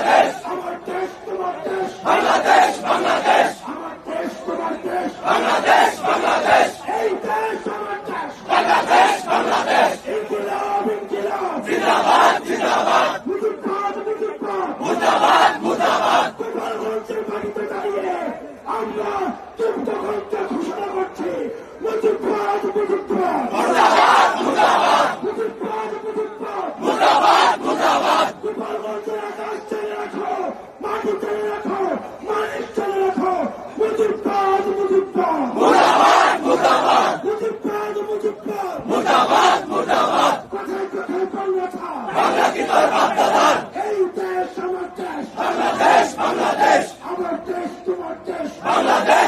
বাংলাদেশ আমার দেশ তোমার দেশ বাংলাদেশ বাংলাদেশ আমার দেশ তোমার বাংলাদেশ বাংলাদেশ বাংলাদেশ বাংলাদেশ জিন্দাবাদ জিন্দাবাদ মুর্দাবাদ মুর্দাবাদ আমরা ঘোষণা করছি মুর্দাবাদ মুর্দাবাদ মুর্দাবাদ। বাংলা কি তোর বাপ দাদার এই দেশ আমার দেশ বাংলাদেশ বাংলাদেশ। আমার দেশ তোমার দেশ। বাংলাদেশ।